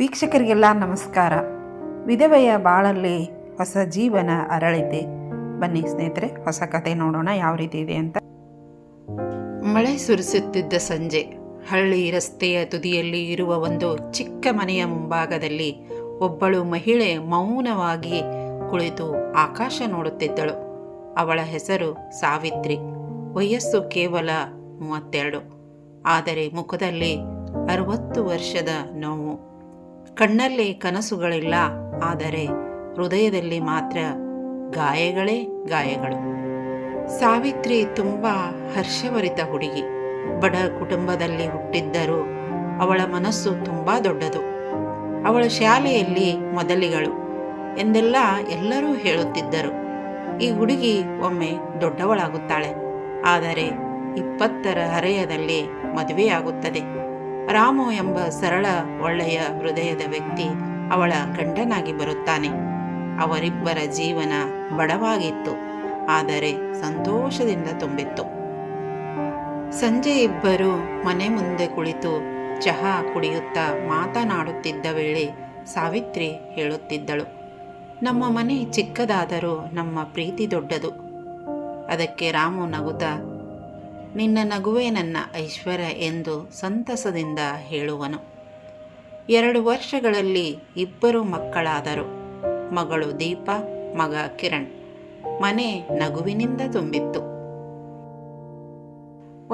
ವೀಕ್ಷಕರಿಗೆಲ್ಲ ನಮಸ್ಕಾರ. ವಿಧವೆಯ ಬಾಳಲ್ಲಿ ಹೊಸ ಜೀವನ ಅರಳಿದೆ. ಬನ್ನಿ ಸ್ನೇಹಿತರೆ, ಹೊಸ ಕತೆ ನೋಡೋಣ, ಯಾವ ರೀತಿ ಇದೆ ಅಂತ. ಮಳೆ ಸುರಿಸುತ್ತಿದ್ದ ಸಂಜೆ. ಹಳ್ಳಿ ರಸ್ತೆಯ ತುದಿಯಲ್ಲಿ ಇರುವ ಒಂದು ಚಿಕ್ಕ ಮನೆಯ ಮುಂಭಾಗದಲ್ಲಿ ಒಬ್ಬಳು ಮಹಿಳೆ ಮೌನವಾಗಿ ಕುಳಿತು ಆಕಾಶ ನೋಡುತ್ತಿದ್ದಳು. ಅವಳ ಹೆಸರು ಸಾವಿತ್ರಿ. ವಯಸ್ಸು ಕೇವಲ ಮೂವತ್ತೆರಡು. ಆದರೆ ಮುಖದಲ್ಲಿ ಅರವತ್ತು ವರ್ಷದ ನೋವು. ಕಣ್ಣಲ್ಲಿ ಕನಸುಗಳಿಲ್ಲ, ಆದರೆ ಹೃದಯದಲ್ಲಿ ಮಾತ್ರ ಗಾಯಗಳೇ ಗಾಯಗಳು. ಸಾವಿತ್ರಿ ತುಂಬ ಹರ್ಷಭರಿತ ಹುಡುಗಿ. ಬಡ ಕುಟುಂಬದಲ್ಲಿ ಹುಟ್ಟಿದ್ದರೂ ಅವಳ ಮನಸ್ಸು ತುಂಬ ದೊಡ್ಡದು. ಅವಳ ಶಾಲೆಯಲ್ಲಿ ಮೊದಲಿಗಳು ಎಂದೆಲ್ಲ ಎಲ್ಲರೂ ಹೇಳುತ್ತಿದ್ದರು. ಈ ಹುಡುಗಿ ಒಮ್ಮೆ ದೊಡ್ಡವಳಾಗುತ್ತಾಳೆ, ಆದರೆ ಇಪ್ಪತ್ತರ ಹರೆಯದಲ್ಲಿ ಮದುವೆಯಾಗುತ್ತದೆ. ರಾಮು ಎಂಬ ಸರಳ ಒಳ್ಳೆಯ ಹೃದಯದ ವ್ಯಕ್ತಿ ಅವಳ ಗಂಡನಾಗಿ ಬರುತ್ತಾನೆ. ಅವರಿಬ್ಬರ ಜೀವನ ಬಡವಾಗಿತ್ತು, ಆದರೆ ಸಂತೋಷದಿಂದ ತುಂಬಿತ್ತು. ಸಂಜೆ ಇಬ್ಬರು ಮನೆ ಮುಂದೆ ಕುಳಿತು ಚಹಾ ಕುಡಿಯುತ್ತಾ ಮಾತನಾಡುತ್ತಿದ್ದ ವೇಳೆ ಸಾವಿತ್ರಿ ಹೇಳುತ್ತಿದ್ದಳು, ನಮ್ಮ ಮನೆ ಚಿಕ್ಕದಾದರೂ ನಮ್ಮ ಪ್ರೀತಿ ದೊಡ್ಡದು ಅದಕ್ಕೆ ರಾಮು ನಗುತ್ತಾ ನಿನ್ನ ನಗುವೇ ನನ್ನ ಐಶ್ವರ್ಯ ಎಂದು ಸಂತಸದಿಂದ ಹೇಳುವನು. ಎರಡು ವರ್ಷಗಳಲ್ಲಿ ಇಬ್ಬರು ಮಕ್ಕಳಾದರು. ಮಗಳು ದೀಪ, ಮಗ ಕಿರಣ್. ಮನೆ ನಗುವಿನಿಂದ ತುಂಬಿತ್ತು.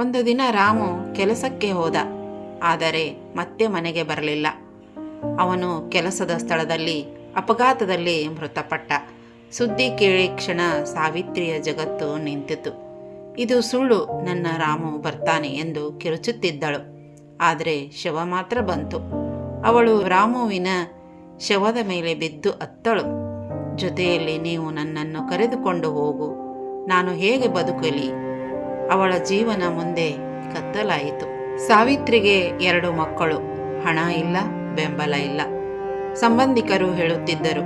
ಒಂದು ದಿನ ರಾಮು ಕೆಲಸಕ್ಕೆ ಹೋದ. ಆದರೆ ಮತ್ತೆ ಮನೆಗೆ ಬರಲಿಲ್ಲ. ಅವನು ಕೆಲಸದ ಸ್ಥಳದಲ್ಲಿ, ಅಪಘಾತದಲ್ಲಿ ಮೃತಪಟ್ಟ. ಸುದ್ದಿ ಕೇಳಿ ಕ್ಷಣ ಸಾವಿತ್ರಿಯ ಜಗತ್ತು ನಿಂತಿತು ಇದು ಸುಳ್ಳು, ನನ್ನ ರಾಮು ಬರ್ತಾನೆ ಎಂದು ಕಿರುಚುತ್ತಿದ್ದಳು. ಆದರೆ ಶವ ಮಾತ್ರ ಬಂತು. ಅವಳು ರಾಮುವಿನ ಶವದ ಮೇಲೆ ಬಿದ್ದು ಅತ್ತಳು ಜೊತೆಯಲ್ಲಿ ನೀವು ನನ್ನನ್ನು ಕರೆದುಕೊಂಡು ಹೋಗು. ನಾನು ಹೇಗೆ ಬದುಕಲಿ? ಅವಳ ಜೀವನ ಮುಂದೆ ಕತ್ತಲಾಯಿತು. ಸಾವಿತ್ರಿಗೆ ಎರಡು ಮಕ್ಕಳು. ಹಣ ಇಲ್ಲ, ಬೆಂಬಲ ಇಲ್ಲ. ಸಂಬಂಧಿಕರು ಹೇಳುತ್ತಿದ್ದರು,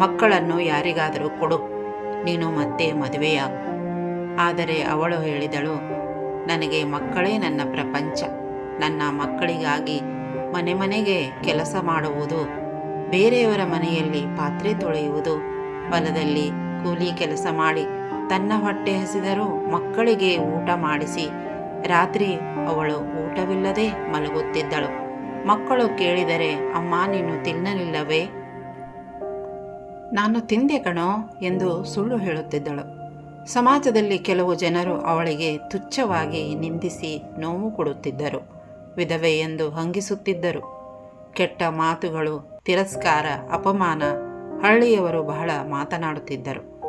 ಮಕ್ಕಳನ್ನು ಯಾರಿಗಾದರೂ ಕೊಡು. ನೀನು ಮತ್ತೆ ಮದುವೆಯಾಗು. ಆದರೆ ಅವಳು ಹೇಳಿದಳು, ನನಗೆ ಮಕ್ಕಳೇ ನನ್ನ ಪ್ರಪಂಚ. ನನ್ನ ಮಕ್ಕಳಿಗಾಗಿ ಮನೆ ಮನೆಗೆ ಕೆಲಸ ಮಾಡುವುದು, ಬೇರೆಯವರ ಮನೆಯಲ್ಲಿ ಪಾತ್ರೆ ತೊಳೆಯುವುದು, ಹೊಲದಲ್ಲಿ ಕೂಲಿ ಕೆಲಸ ಮಾಡಿ ತನ್ನ ಹೊಟ್ಟೆ ಹಸಿದರೂ ಮಕ್ಕಳಿಗೆ ಊಟ ಮಾಡಿಸಿ. ರಾತ್ರಿ ಅವಳು ಊಟವಿಲ್ಲದೆ ಮಲಗುತ್ತಿದ್ದಳು. ಮಕ್ಕಳು ಕೇಳಿದರೆ, ಅಮ್ಮ, ನೀನು ತಿನ್ನಲಿಲ್ಲವೇ? ನಾನು ತಿಂದೆ ಕಣೋ, ಎಂದು ಸುಳ್ಳು ಹೇಳುತ್ತಿದ್ದಳು. ಸಮಾಜದಲ್ಲಿ ಕೆಲವು ಜನರು ಅವಳಿಗೆ ತುಚ್ಛವಾಗಿ ನಿಂದಿಸಿ ನೋವು ಕೊಡುತ್ತಿದ್ದರು. ವಿಧವೆ ಎಂದು ಹಂಗಿಸುತ್ತಿದ್ದರು. ಕೆಟ್ಟ ಮಾತುಗಳು, ತಿರಸ್ಕಾರ, ಅಪಮಾನ ಹಳ್ಳಿಯವರು ಬಹಳ ಮಾತನಾಡುತ್ತಿದ್ದರು.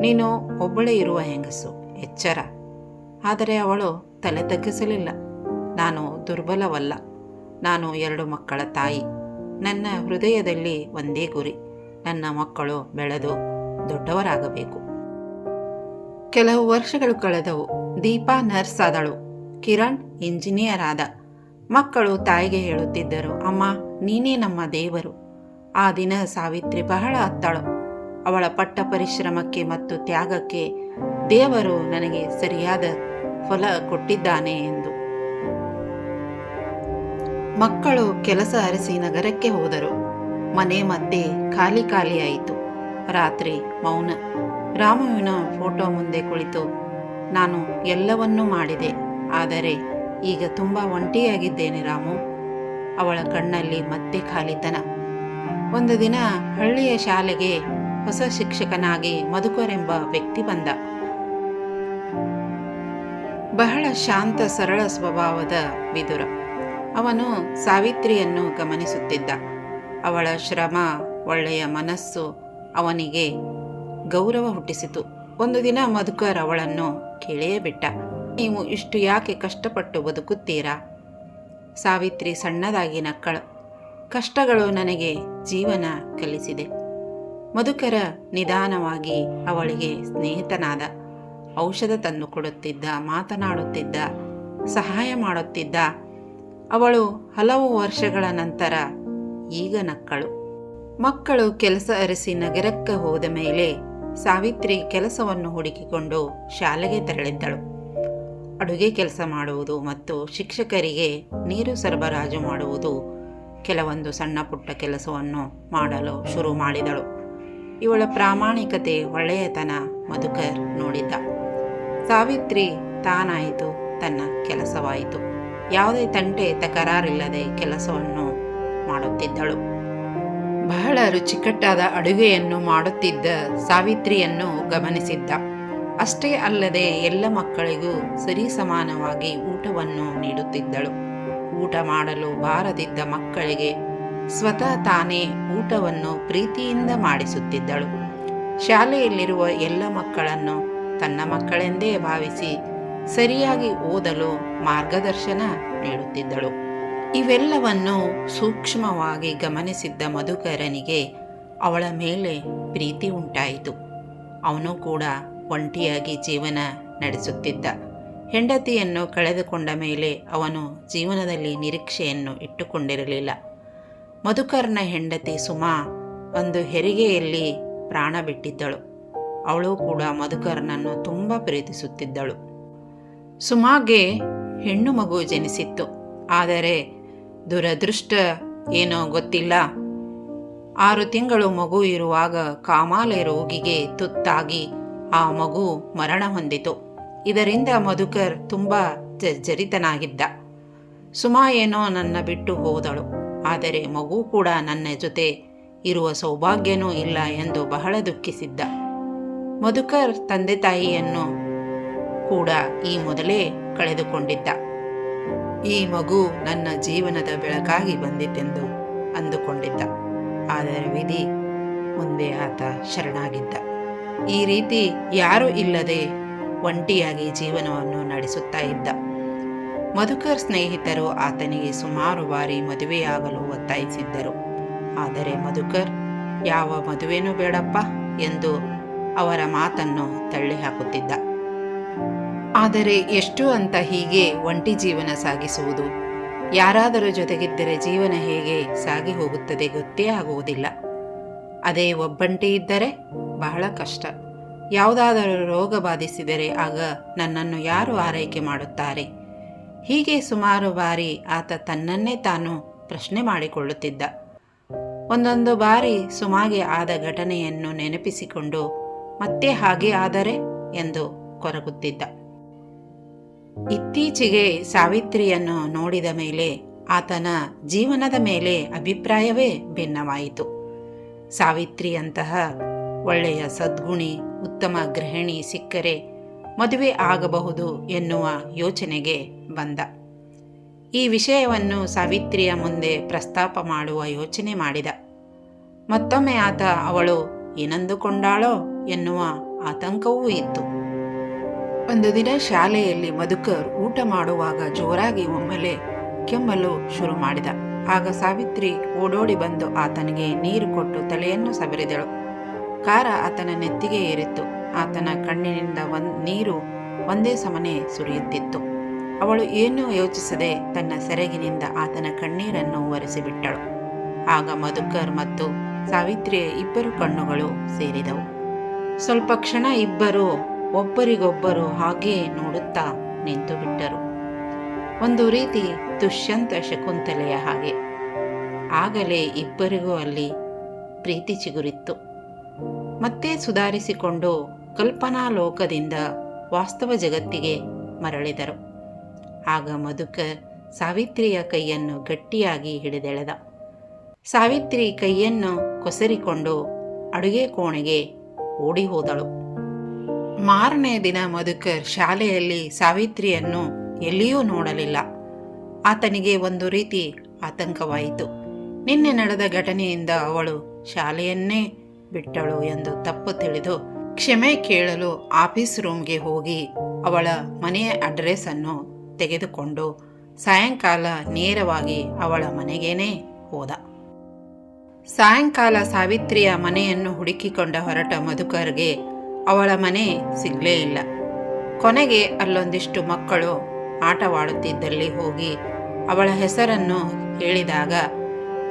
ನೀನು ಒಬ್ಬಳೇ ಇರುವ ಹೆಂಗಸು, ಎಚ್ಚರ. ಆದರೆ ಅವಳು ತಲೆ ತಗ್ಗಿಸಲಿಲ್ಲ. ನಾನು ದುರ್ಬಲವಲ್ಲ. ನಾನು ಎರಡು ಮಕ್ಕಳ ತಾಯಿ. ನನ್ನ ಹೃದಯದಲ್ಲಿ ಒಂದೇ ಗುರಿ. ನನ್ನ ಮಕ್ಕಳು ಬೆಳೆದು ದೊಡ್ಡವರಾಗಬೇಕು. ಕೆಲವು ವರ್ಷಗಳು ಕಳೆದವು. ದೀಪಾ ನರ್ಸ್ ಆದಳು. ಕಿರಣ್ ಇಂಜಿನಿಯರ್ ಆದ. ಮಕ್ಕಳು ತಾಯಿಗೆ ಹೇಳುತ್ತಿದ್ದರು, ಅಮ್ಮ, ನೀನೇ ನಮ್ಮ ದೇವರು. ಆ ದಿನ ಸಾವಿತ್ರಿ ಬಹಳ ಅತ್ತಳು. ಅವಳ ಪಟ್ಟ ಪರಿಶ್ರಮಕ್ಕೆ ಮತ್ತು ತ್ಯಾಗಕ್ಕೆ ದೇವರು ನನಗೆ ಸರಿಯಾದ ಫಲ ಕೊಟ್ಟಿದ್ದಾನೆ ಎಂದು. ಮಕ್ಕಳು ಕೆಲಸ ಅರಸಿ ನಗರಕ್ಕೆ ಹೋದರು. ಮನೆ ಮತ್ತೆ ಖಾಲಿ ಖಾಲಿಯಾಯಿತು ರಾತ್ರಿ ಮೌನ. ರಾಮುವಿನ ಫೋಟೋ ಮುಂದೆ ಕುಳಿತು, ನಾನು ಎಲ್ಲವನ್ನೂ ಮಾಡಿದೆ, ಆದರೆ ಈಗ ತುಂಬ ಒಂಟಿಯಾಗಿದ್ದೇನೆ ರಾಮು. ಅವಳ ಕಣ್ಣಲ್ಲಿ ಮತ್ತೆ ಖಾಲಿತನ. ಒಂದು ದಿನ ಹಳ್ಳಿಯ ಶಾಲೆಗೆ ಹೊಸ ಶಿಕ್ಷಕನಾಗಿ ಮಧುಕರೆಂಬ ವ್ಯಕ್ತಿ ಬಂದ. ಬಹಳ ಶಾಂತ, ಸರಳ ಸ್ವಭಾವದ ವಿದುರ. ಅವನು ಸಾವಿತ್ರಿಯನ್ನು ಗಮನಿಸುತ್ತಿದ್ದ. ಅವಳ ಶ್ರಮ, ಒಳ್ಳೆಯ ಮನಸ್ಸು ಅವನಿಗೆ ಗೌರವ ಹುಟ್ಟಿಸಿತು. ಒಂದು ದಿನ ಮಧುಕರ್ ಅವಳನ್ನು ಕೇಳಿಯೇ ಬಿಟ್ಟ. ನೀವು ಇಷ್ಟು ಯಾಕೆ ಕಷ್ಟಪಟ್ಟು ಬದುಕುತ್ತೀರಾ? ಸಾವಿತ್ರಿ ಸಣ್ಣದಾಗಿ ನಕ್ಕಳು. ಕಷ್ಟಗಳು ನನಗೆ ಜೀವನ ಕಲಿಸಿದೆ. ಮಧುಕರ ನಿಧಾನವಾಗಿ ಅವಳಿಗೆ ಸ್ನೇಹಿತನಾದ, ಔಷಧ ತಂದು ಕೊಡುತ್ತಿದ್ದ, ಮಾತನಾಡುತ್ತಿದ್ದ, ಸಹಾಯ ಮಾಡುತ್ತಿದ್ದ, ಅವಳು ಹಲವು ವರ್ಷಗಳ ನಂತರ ಈಗ ನಕ್ಕಳು. ಮಕ್ಕಳು ಕೆಲಸ ಅರಸಿ ನಗರಕ್ಕೆ ಹೋದ ಮೇಲೆ ಸಾವಿತ್ರಿ ಕೆಲಸವನ್ನು ಹುಡುಕಿಕೊಂಡು ಶಾಲೆಗೆ ತೆರಳಿದ್ದಳು. ಅಡುಗೆ ಕೆಲಸ ಮಾಡುವುದು ಮತ್ತು ಶಿಕ್ಷಕರಿಗೆ ನೀರು ಸರಬರಾಜು ಮಾಡುವುದು ಕೆಲವೊಂದು ಸಣ್ಣ ಪುಟ್ಟ ಕೆಲಸವನ್ನು ಮಾಡಲು ಶುರು ಮಾಡಿದಳು. ಇವಳ ಪ್ರಾಮಾಣಿಕತೆ ಒಳ್ಳೆಯತನ ಮಧುಕರ್ ನೋಡಿದ್ದ. ಸಾವಿತ್ರಿ ತಾನಾಯಿತು, ತನ್ನ ಕೆಲಸವಾಯಿತು. ಯಾವುದೇ ತಂಟೆ ತಕರಾರಿಲ್ಲದೆ ಕೆಲಸವನ್ನು ಮಾಡುತ್ತಿದ್ದಳು. ಬಹಳ ರುಚಿಕಟ್ಟಾದ ಅಡುಗೆಯನ್ನು ಮಾಡುತ್ತಿದ್ದ ಸಾವಿತ್ರಿಯನ್ನು ಗಮನಿಸಿದ್ದ. ಅಷ್ಟೇ ಅಲ್ಲದೆ ಎಲ್ಲ ಮಕ್ಕಳಿಗೂ ಸರಿಸಮಾನವಾಗಿ ಊಟವನ್ನು ನೀಡುತ್ತಿದ್ದಳು. ಊಟ ಮಾಡಲು ಬಾರದಿದ್ದ ಮಕ್ಕಳಿಗೆ ಸ್ವತಃ ತಾನೇ ಊಟವನ್ನು ಪ್ರೀತಿಯಿಂದ ಮಾಡಿಸುತ್ತಿದ್ದಳು. ಶಾಲೆಯಲ್ಲಿರುವ ಎಲ್ಲ ಮಕ್ಕಳನ್ನು ತನ್ನ ಮಕ್ಕಳೆಂದೇ ಭಾವಿಸಿ ಸರಿಯಾಗಿ ಓದಲು ಮಾರ್ಗದರ್ಶನ ನೀಡುತ್ತಿದ್ದಳು. ಇವೆಲ್ಲವನ್ನು ಸೂಕ್ಷ್ಮವಾಗಿ ಗಮನಿಸಿದ್ದ ಮಧುಕರನಿಗೆ ಅವಳ ಮೇಲೆ ಪ್ರೀತಿ ಉಂಟಾಯಿತು. ಅವನು ಕೂಡ ಒಂಟಿಯಾಗಿ ಜೀವನ ನಡೆಸುತ್ತಿದ್ದ. ಹೆಂಡತಿಯನ್ನು ಕಳೆದುಕೊಂಡ ಮೇಲೆ ಅವನು ಜೀವನದಲ್ಲಿ ನಿರೀಕ್ಷೆಯನ್ನು ಇಟ್ಟುಕೊಂಡಿರಲಿಲ್ಲ. ಮಧುಕರ್ನ ಹೆಂಡತಿ ಸುಮಾ ಒಂದು ಹೆರಿಗೆಯಲ್ಲಿ ಪ್ರಾಣ ಬಿಟ್ಟಿದ್ದಳು. ಅವಳು ಕೂಡ ಮಧುಕರ್ನನ್ನು ತುಂಬ ಪ್ರೀತಿಸುತ್ತಿದ್ದಳು. ಸುಮಾಗೆ ಹೆಣ್ಣು ಮಗು ಜನಿಸಿತ್ತು. ಆದರೆ ದುರದೃಷ್ಟ ಏನೋ ಗೊತ್ತಿಲ್ಲ. ಆರು ತಿಂಗಳು ಮಗು ಇರುವಾಗ ಕಾಮಾಲೆ ರೋಗಿಗೆ ತುತ್ತಾಗಿ ಆ ಮಗು ಮರಣ ಹೊಂದಿತು. ಇದರಿಂದ ಮಧುಕರ್ ತುಂಬ ಜರ್ಜರಿತನಾಗಿದ್ದ. ಸುಮಾ ಏನೋ ನನ್ನ ಬಿಟ್ಟು ಹೋದಳು. ಆದರೆ ಮಗು ಕೂಡ ನನ್ನ ಜೊತೆ ಇರುವ ಸೌಭಾಗ್ಯನೂ ಇಲ್ಲ ಎಂದು ಬಹಳ ದುಃಖಿಸಿದ್ದ. ಮಧುಕರ್ ತಂದೆ ತಾಯಿಯನ್ನು ಕೂಡ ಈ ಮೊದಲೇ ಕಳೆದುಕೊಂಡಿದ್ದ. ಈ ಮಗು ನನ್ನ ಜೀವನದ ಬೆಳಕಾಗಿ ಬಂದಿತ್ತೆಂದು ಅಂದುಕೊಂಡಿದ್ದ. ಆದರೆ ವಿಧಿ ಮುಂದೆ ಆತ ಶರಣಾಗಿದ್ದ. ಈ ರೀತಿ ಯಾರೂ ಇಲ್ಲದೆ ಒಂಟಿಯಾಗಿ ಜೀವನವನ್ನು ನಡೆಸುತ್ತಾ ಇದ್ದ. ಮಧುಕರ್ ಸ್ನೇಹಿತರು ಆತನಿಗೆ ಸುಮಾರು ಬಾರಿ ಮದುವೆಯಾಗಲು ಒತ್ತಾಯಿಸಿದ್ದರು. ಆದರೆ ಮಧುಕರ್, ಯಾವ ಮದುವೆನೂ ಬೇಡಪ್ಪ ಎಂದು ಅವರ ಮಾತನ್ನು ತಳ್ಳಿ ಹಾಕುತ್ತಿದ್ದ ಆದರೆ ಎಷ್ಟು ಅಂತ ಹೀಗೆ ಒಂಟಿ ಜೀವನ ಸಾಗಿಸುವುದು? ಯಾರಾದರೂ ಜೊತೆಗಿದ್ದರೆ ಜೀವನ ಹೇಗೆ ಸಾಗಿ ಹೋಗುತ್ತದೆ ಗೊತ್ತೇ ಆಗುವುದಿಲ್ಲ. ಅದೇ ಒಬ್ಬಂಟಿ ಇದ್ದರೆ ಬಹಳ ಕಷ್ಟ. ಯಾವುದಾದರೂ ರೋಗ ಬಾಧಿಸಿದರೆ ಆಗ ನನ್ನನ್ನು ಯಾರು ಆರೈಕೆ ಮಾಡುತ್ತಾರೆ? ಹೀಗೆ ಸುಮಾರು ಬಾರಿ ಆತ ತನ್ನನ್ನೇ ತಾನು ಪ್ರಶ್ನೆ ಮಾಡಿಕೊಳ್ಳುತ್ತಿದ್ದ. ಒಂದೊಂದು ಬಾರಿ ಸುಮಾಗೆ ಆದ ಘಟನೆಯನ್ನು ನೆನಪಿಸಿಕೊಂಡು ಮತ್ತೆ ಹಾಗೆ ಆದರೆ ಎಂದು ಕೊರಗುತ್ತಿದ್ದ. ಇತ್ತೀಚೆಗೆ ಸಾವಿತ್ರಿಯನ್ನು ನೋಡಿದ ಮೇಲೆ ಆತನ ಜೀವನದ ಮೇಲೆ ಅಭಿಪ್ರಾಯವೇ ಭಿನ್ನವಾಯಿತು. ಸಾವಿತ್ರಿಯಂತಹ ಒಳ್ಳೆಯ ಸದ್ಗುಣಿ, ಉತ್ತಮ ಗೃಹಿಣಿ ಸಿಕ್ಕರೆ ಮದುವೆ ಆಗಬಹುದು ಎನ್ನುವ ಯೋಚನೆಗೆ ಬಂದ. ಈ ವಿಷಯವನ್ನು ಸಾವಿತ್ರಿಯ ಮುಂದೆ ಪ್ರಸ್ತಾಪ ಮಾಡುವ ಯೋಚನೆ ಮಾಡಿದ. ಮತ್ತೊಮ್ಮೆ ಆತ ಅವಳು ಏನಂದುಕೊಂಡಾಳೋ ಎನ್ನುವ ಆತಂಕವೂ ಇತ್ತು. ಒಂದು ದಿನ ಶಾಲೆಯಲ್ಲಿ ಮಧುಕರ್ ಊಟ ಮಾಡುವಾಗ ಜೋರಾಗಿ ಒಮ್ಮೆಲೆ ಕೆಮ್ಮಲು ಶುರು ಮಾಡಿದ. ಆಗ ಸಾವಿತ್ರಿ ಓಡೋಡಿ ಬಂದು ಆತನಿಗೆ ನೀರು ಕೊಟ್ಟು ತಲೆಯನ್ನು ಸವರಿದಳು. ಕಾರ ಆತನ ನೆತ್ತಿಗೆ ಏರಿತ್ತು. ಆತನ ಕಣ್ಣಿನಿಂದ ಒಂದ್ ನೀರು ಒಂದೇ ಸಮನೆ ಸುರಿಯುತ್ತಿತ್ತು. ಅವಳು ಏನೂ ಯೋಚಿಸದೆ ತನ್ನ ಸೆರಗಿನಿಂದ ಆತನ ಕಣ್ಣೀರನ್ನು ಒರೆಸಿಬಿಟ್ಟಳು. ಆಗ ಮಧುಕರ್ ಮತ್ತು ಸಾವಿತ್ರಿಯ ಇಬ್ಬರು ಕಣ್ಣುಗಳು ಸೇರಿದವು. ಸ್ವಲ್ಪ ಕ್ಷಣ ಇಬ್ಬರು ಒಬ್ಬರಿಗೊಬ್ಬರು ಹಾಗೇ ನೋಡುತ್ತಾ ನಿಂತು ಬಿಟ್ಟರು. ಒಂದು ರೀತಿ ದುಷ್ಯಂತ ಶಕುಂತಲೆಯ ಹಾಗೆ. ಆಗಲೇ ಇಬ್ಬರಿಗೂ ಅಲ್ಲಿ ಪ್ರೀತಿ ಚಿಗುರಿತ್ತು. ಮತ್ತೆ ಸುಧಾರಿಸಿಕೊಂಡು ಕಲ್ಪನಾ ಲೋಕದಿಂದ ವಾಸ್ತವ ಜಗತ್ತಿಗೆ ಮರಳಿದರು. ಆಗ ಮಧುಕ ಸಾವಿತ್ರಿಯ ಕೈಯನ್ನು ಗಟ್ಟಿಯಾಗಿ ಹಿಡಿದೆಳೆದ. ಸಾವಿತ್ರಿ ಕೈಯನ್ನು ಕೊಸರಿಕೊಂಡು ಅಡುಗೆ ಕೋಣೆಗೆ ಓಡಿ ಹೋದಳು. ಮಾರನೇ ದಿನ ಮಧುಕರ್ ಶಾಲೆಯಲ್ಲಿ ಸಾವಿತ್ರಿಯನ್ನು ಎಲ್ಲಿಯೂ ನೋಡಲಿಲ್ಲ. ಆತನಿಗೆ ಒಂದು ರೀತಿ ಆತಂಕವಾಯಿತು. ನಿನ್ನೆ ನಡೆದ ಘಟನೆಯಿಂದ ಅವಳು ಶಾಲೆಯನ್ನೇ ಬಿಟ್ಟಳು ಎಂದು ತಪ್ಪು ತಿಳಿದು ಕ್ಷಮೆ ಕೇಳಲು ಆಫೀಸ್ ರೂಮ್ಗೆ ಹೋಗಿ ಅವಳ ಮನೆಯ ಅಡ್ರೆಸ್ ಅನ್ನು ತೆಗೆದುಕೊಂಡು ಸಾಯಂಕಾಲ ನೇರವಾಗಿ ಅವಳ ಮನೆಗೇನೆ ಹೋದ. ಸಾಯಂಕಾಲ ಸಾವಿತ್ರಿಯ ಮನೆಯನ್ನು ಹುಡುಕಿಕೊಂಡ ಹೊರಟ ಮಧುಕರ್ಗೆ ಅವಳ ಮನೆ ಸಿಗಲೇ ಇಲ್ಲ. ಕೊನೆಗೆ ಅಲ್ಲೊಂದಿಷ್ಟು ಮಕ್ಕಳು ಆಟವಾಡುತ್ತಿದ್ದಲ್ಲಿ ಹೋಗಿ ಅವಳ ಹೆಸರನ್ನು ಹೇಳಿದಾಗ,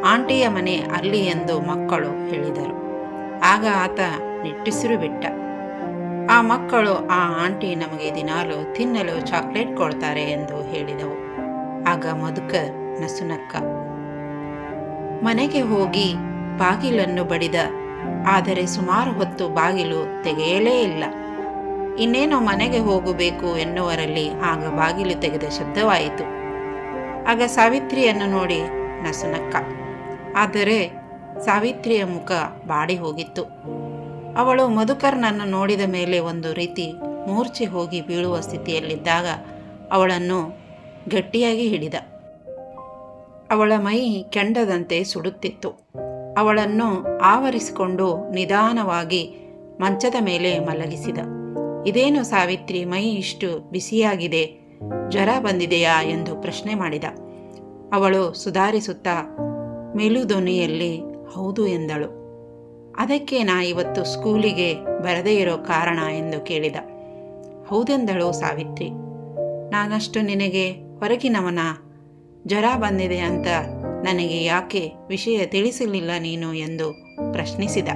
ಆಂಟಿಯ ಮನೆ ಅಲ್ಲಿ ಎಂದು ಮಕ್ಕಳು ಹೇಳಿದರು. ಆಗ ಆತ ನಿಟ್ಟುಸಿರು ಬಿಟ್ಟ. ಆ ಮಕ್ಕಳು, ಆ ಆಂಟಿ ನಮಗೆ ದಿನಾಲು ತಿನ್ನಲು ಚಾಕ್ಲೇಟ್ ಕೊಡ್ತಾರೆ ಎಂದು ಹೇಳಿದವು. ಆಗ ಮಧುಕ ನಸುನಕ್ಕ, ಮನೆಗೆ ಹೋಗಿ ಬಾಗಿಲನ್ನು ಬಡಿದ ಆದರೆ ಸುಮಾರು ಹೊತ್ತು ಬಾಗಿಲು ತೆಗೆಯಲೇ ಇಲ್ಲ. ಇನ್ನೇನೋ ಮನೆಗೆ ಹೋಗಬೇಕು ಎನ್ನುವರಲ್ಲಿ ಆಗ ಬಾಗಿಲು ತೆಗೆದ ಶಬ್ದವಾಯಿತು. ಆಗ ಸಾವಿತ್ರಿಯನ್ನು ನೋಡಿ ನಸುನಕ್ಕ. ಆದರೆ ಸಾವಿತ್ರಿಯ ಮುಖ ಬಾಡಿ ಹೋಗಿತ್ತು. ಅವಳು ಮಧುಕರ್ನನ್ನು ನೋಡಿದ ಮೇಲೆ ಒಂದು ರೀತಿ ಮೂರ್ಛೆ ಹೋಗಿ ಬೀಳುವ ಸ್ಥಿತಿಯಲ್ಲಿದ್ದಾಗ ಅವಳನ್ನು ಗಟ್ಟಿಯಾಗಿ ಹಿಡಿದ. ಅವಳ ಮೈ ಕೆಂಡದಂತೆ ಸುಡುತ್ತಿತ್ತು. ಅವಳನ್ನು ಆವರಿಸಿಕೊಂಡು ನಿಧಾನವಾಗಿ ಮಂಚದ ಮೇಲೆ ಮಲಗಿಸಿದ. ಇದೇನು ಸಾವಿತ್ರಿ, ಮೈ ಇಷ್ಟು ಬಿಸಿಯಾಗಿದೆ, ಜ್ವರ ಬಂದಿದೆಯಾ ಎಂದು ಪ್ರಶ್ನೆ ಮಾಡಿದ. ಅವಳು ಸುಧಾರಿಸುತ್ತಾ ಮೇಲುಧ್ವನಿಯಲ್ಲಿ ಹೌದು ಎಂದಳು. ಅದಕ್ಕೆ ನಾ ಇವತ್ತು ಸ್ಕೂಲಿಗೆ ಬರದೇ ಇರೋ ಕಾರಣ ಎಂದು ಕೇಳಿದ. ಹೌದೆಂದಳು ಸಾವಿತ್ರಿ, ನಾನಷ್ಟು ನಿನಗೆ ಹೊರಗಿನವನ? ಜ್ವರ ಬಂದಿದೆ ಅಂತ ನನಗೆ ಯಾಕೆ ವಿಷಯ ತಿಳಿಸಲಿಲ್ಲ ನೀನು ಎಂದು ಪ್ರಶ್ನಿಸಿದ.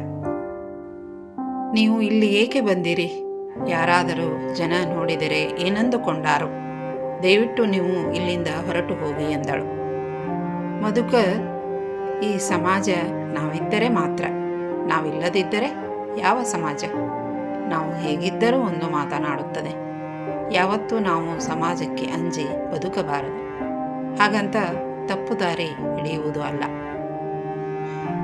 ನೀವು ಇಲ್ಲಿ ಏಕೆ ಬಂದಿರಿ? ಯಾರಾದರೂ ಜನ ನೋಡಿದರೆ ಏನಂದುಕೊಂಡಾರು? ದಯವಿಟ್ಟು ನೀವು ಇಲ್ಲಿಂದ ಹೊರಟು ಹೋಗಿ ಎಂದಳು. ಮಧುಕ ಈ ಸಮಾಜ ನಾವಿದ್ದರೆ ಮಾತ್ರ. ನಾವಿಲ್ಲದಿದ್ದರೆ ಯಾವ ಸಮಾಜ? ನಾವು ಹೇಗಿದ್ದರೂ ಒಂದು ಮಾತನಾಡುತ್ತದೆ. ಯಾವತ್ತೂ ನಾವು ಸಮಾಜಕ್ಕೆ ಅಂಜಿ ಬದುಕಬಾರದು. ಹಾಗಂತ ತಪ್ಪು ದಾರಿ ಹಿಡಿಯುವುದು ಅಲ್ಲ.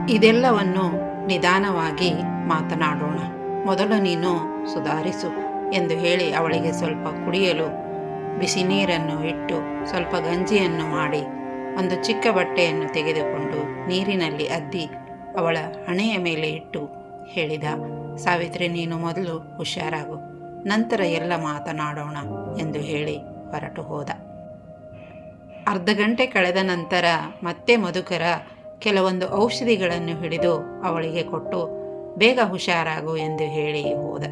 ಇದೆಲ್ಲವನ್ನು ನಿಧಾನವಾಗಿ ಮಾತನಾಡೋಣ. ಮೊದಲು ನೀನು ಸುಧಾರಿಸು ಎಂದು ಹೇಳಿ ಅವಳಿಗೆ ಸ್ವಲ್ಪ ಕುಡಿಯಲು ಬಿಸಿ ನೀರನ್ನು ಇಟ್ಟು ಸ್ವಲ್ಪ ಗಂಜಿಯನ್ನು ಮಾಡಿ ಒಂದು ಚಿಕ್ಕ ಬಟ್ಟೆಯನ್ನು ತೆಗೆದುಕೊಂಡು ನೀರಿನಲ್ಲಿ ಅದ್ದಿ ಅವಳ ಹಣೆಯ ಮೇಲೆ ಇಟ್ಟು ಹೇಳಿದ, ಸಾವಿತ್ರಿ, ನೀನು ಮೊದಲು ಹುಷಾರಾಗು. ನಂತರ ಎಲ್ಲ ಮಾತನಾಡೋಣ ಎಂದು ಹೇಳಿ ಹೊರಟು ಹೋದ. ಅರ್ಧ ಗಂಟೆ ಕಳೆದ ನಂತರ ಮತ್ತೆ ಮಧುಕರ ಕೆಲವೊಂದು ಔಷಧಿಗಳನ್ನು ಹಿಡಿದು ಅವಳಿಗೆ ಕೊಟ್ಟು, ಬೇಗ ಹುಷಾರಾಗು ಎಂದು ಹೇಳಿ ಹೋದ.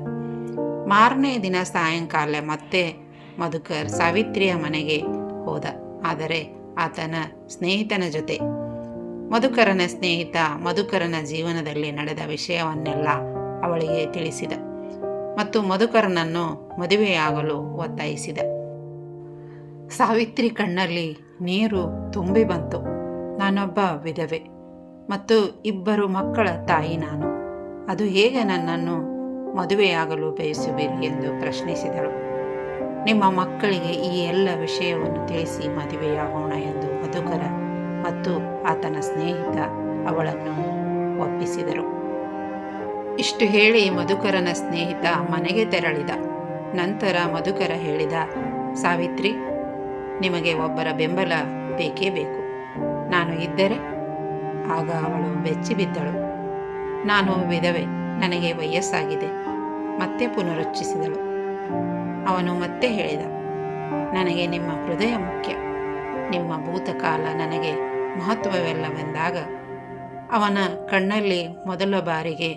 ಮಾರನೇ ದಿನ ಸಾಯಂಕಾಲ ಮತ್ತೆ ಮಧುಕರ್ ಸಾವಿತ್ರಿಯ ಮನೆಗೆ ಹೋದ. ಆದರೆ ಆತನ ಸ್ನೇಹಿತನ ಜೊತೆ, ಮಧುಕರನ ಸ್ನೇಹಿತ ಮಧುಕರನ ಜೀವನದಲ್ಲಿ ನಡೆದ ವಿಷಯವನ್ನೆಲ್ಲ ಅವಳಿಗೆ ತಿಳಿಸಿದ ಮತ್ತು ಮಧುಕರನನ್ನು ಮದುವೆಯಾಗಲು ಒತ್ತಾಯಿಸಿದ. ಸಾವಿತ್ರಿ ಕಣ್ಣಲ್ಲಿ ನೀರು ತುಂಬಿ ಬಂತು. ನಾನೊಬ್ಬ ವಿಧವೆ ಮತ್ತು ಇಬ್ಬರು ಮಕ್ಕಳ ತಾಯಿ ನಾನು. ಅದು ಹೇಗೆ ನನ್ನನ್ನು ಮದುವೆಯಾಗಲು ಬಯಸುವಿರಿ ಎಂದು ಪ್ರಶ್ನಿಸಿದಳು. ನಿಮ್ಮ ಮಕ್ಕಳಿಗೆ ಈ ಎಲ್ಲ ವಿಷಯವನ್ನು ತಿಳಿಸಿ ಮದುವೆಯಾಗೋಣ ಎಂದು ಮಧುಕರ ಮತ್ತು ಆತನ ಸ್ನೇಹಿತ ಅವಳನ್ನು ಒಪ್ಪಿಸಿದರು. ಇಷ್ಟು ಹೇಳಿ ಮಧುಕರನ ಸ್ನೇಹಿತ ಮನೆಗೆ ತೆರಳಿದ. ನಂತರ ಮಧುಕರ ಹೇಳಿದ, ಸಾವಿತ್ರಿ ನಿಮಗೆ ಒಬ್ಬರ ಬೆಂಬಲ ಬೇಕೇ ಬೇಕು. ನಾನು ಇದ್ದರೆ ಆಗ ಅವಳು ಬೆಚ್ಚಿ ಬಿದ್ದಳು. ನಾನು ವಿಧವೆ, ನನಗೆ ವಯಸ್ಸಾಗಿದೆ. ಮತ್ತೆ ಪುನರುಚ್ಚಿಸಿದಳು ಅವನು ಮತ್ತೆ ಹೇಳಿದ, ನನಗೆ ನಿಮ್ಮ ಹೃದಯ ಮುಖ್ಯ. ನಿಮ್ಮ ಭೂತಕಾಲ ನನಗೆ ಮಹತ್ವವೆಲ್ಲವೆಂದಾಗ ಅವನ ಕಣ್ಣಲ್ಲಿ ಮೊದಲ ಬಾರಿಗೆ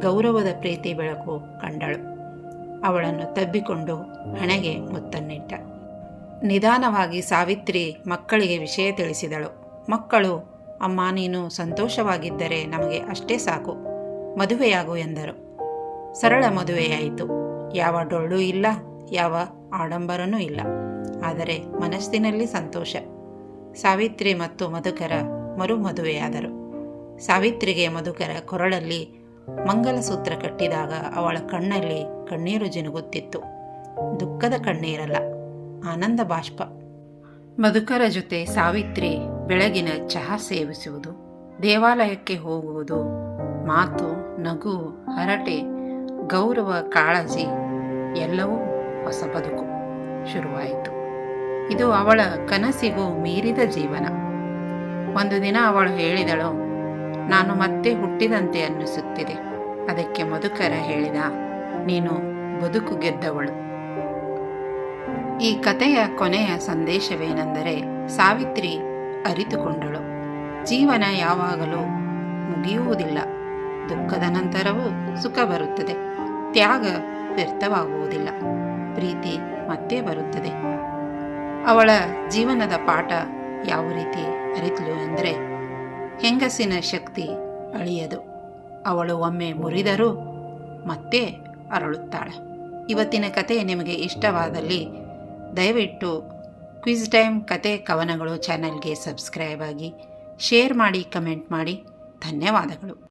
ಗೌರವದ ಪ್ರೀತಿ ಬೆಳಕು ಕಂಡಳು. ಅವಳನ್ನು ತಬ್ಬಿಕೊಂಡು ಹಣೆಗೆ ಮುತ್ತನ್ನಿಟ್ಟ. ನಿಧಾನವಾಗಿ ಸಾವಿತ್ರಿ ಮಕ್ಕಳಿಗೆ ವಿಷಯ ತಿಳಿಸಿದಳು. ಮಕ್ಕಳು, ಅಮ್ಮ, ನೀನು ಸಂತೋಷವಾಗಿದ್ದರೆ ನಮಗೆ ಅಷ್ಟೇ ಸಾಕು. ಮದುವೆಯಾಗು ಎಂದರು. ಸರಳ ಮದುವೆಯಾಯಿತು. ಯಾವ ಡೊಳ್ಳು ಇಲ್ಲ, ಯಾವ ಆಡಂಬರನೂ ಇಲ್ಲ. ಆದರೆ ಮನಸ್ಸಿನಲ್ಲಿ ಸಂತೋಷ. ಸಾವಿತ್ರಿ ಮತ್ತು ಮಧುಕರ ಮರು ಮದುವೆಯಾದರು. ಸಾವಿತ್ರಿಗೆ ಮಧುಕರ ಕೊರಳಲ್ಲಿ ಮಂಗಲಸೂತ್ರ ಕಟ್ಟಿದಾಗ ಅವಳ ಕಣ್ಣಲ್ಲಿ ಕಣ್ಣೀರು ಜಿನುಗುತ್ತಿತ್ತು. ದುಃಖದ ಕಣ್ಣೀರಲ್ಲ. ಆನಂದ ಬಾಷ್ಪ. ಮಧುಕರ ಜೊತೆ ಸಾವಿತ್ರಿ ಬೆಳಗಿನ ಚಹಾ ಸೇವಿಸುವುದು, ದೇವಾಲಯಕ್ಕೆ ಹೋಗುವುದು, ಮಾತು, ನಗು, ಹರಟೆ, ಗೌರವ, ಕಾಳಜಿ ಎಲ್ಲವೂ ಹೊಸ ಬದುಕು ಶುರುವಾಯಿತು. ಇದು ಅವಳ ಕನಸಿಗೂ ಮೀರಿದ ಜೀವನ. ಒಂದು ದಿನ ಅವಳು ಹೇಳಿದಳು, ನಾನು ಮತ್ತೆ ಹುಟ್ಟಿದಂತೆ ಅನ್ನಿಸುತ್ತಿದೆ. ಅದಕ್ಕೆ ಮಧುಕರ ಹೇಳಿದ, ನೀನು ಬದುಕು ಗೆದ್ದವಳು. ಈ ಕಥೆಯ ಕೊನೆಯ ಸಂದೇಶವೇನೆಂದರೆ ಸಾವಿತ್ರಿ ಅರಿತುಕೊಂಡಳು. ಜೀವನ ಯಾವಾಗಲೂ ಮುಗಿಯುವುದಿಲ್ಲ. ದುಃಖದ ನಂತರವೂ ಸುಖ ಬರುತ್ತದೆ. ತ್ಯಾಗ ವ್ಯರ್ಥವಾಗುವುದಿಲ್ಲ. ಪ್ರೀತಿ ಮತ್ತೆ ಬರುತ್ತದೆ. ಅವಳ ಜೀವನದ ಪಾಠ ಯಾವ ರೀತಿ ಅರಿತಲು ಎಂದರೆ, ಹೆಂಗಸಿನ ಶಕ್ತಿ ಅಳಿಯದು. ಅವಳು ಒಮ್ಮೆ ಮುರಿದರೂ ಮತ್ತೆ ಅರಳುತ್ತಾಳೆ. ಇವತ್ತಿನ ಕತೆ ನಿಮಗೆ ಇಷ್ಟವಾದಲ್ಲಿ ದಯವಿಟ್ಟು ಕ್ವಿಜ್ ಟೈಮ್ ಕತೆ ಕವನಗಳು ಚಾನೆಲ್ಗೆ ಸಬ್ಸ್ಕ್ರೈಬ್ ಆಗಿ ಶೇರ್ ಮಾಡಿ ಕಮೆಂಟ್ ಮಾಡಿ. ಧನ್ಯವಾದಗಳು.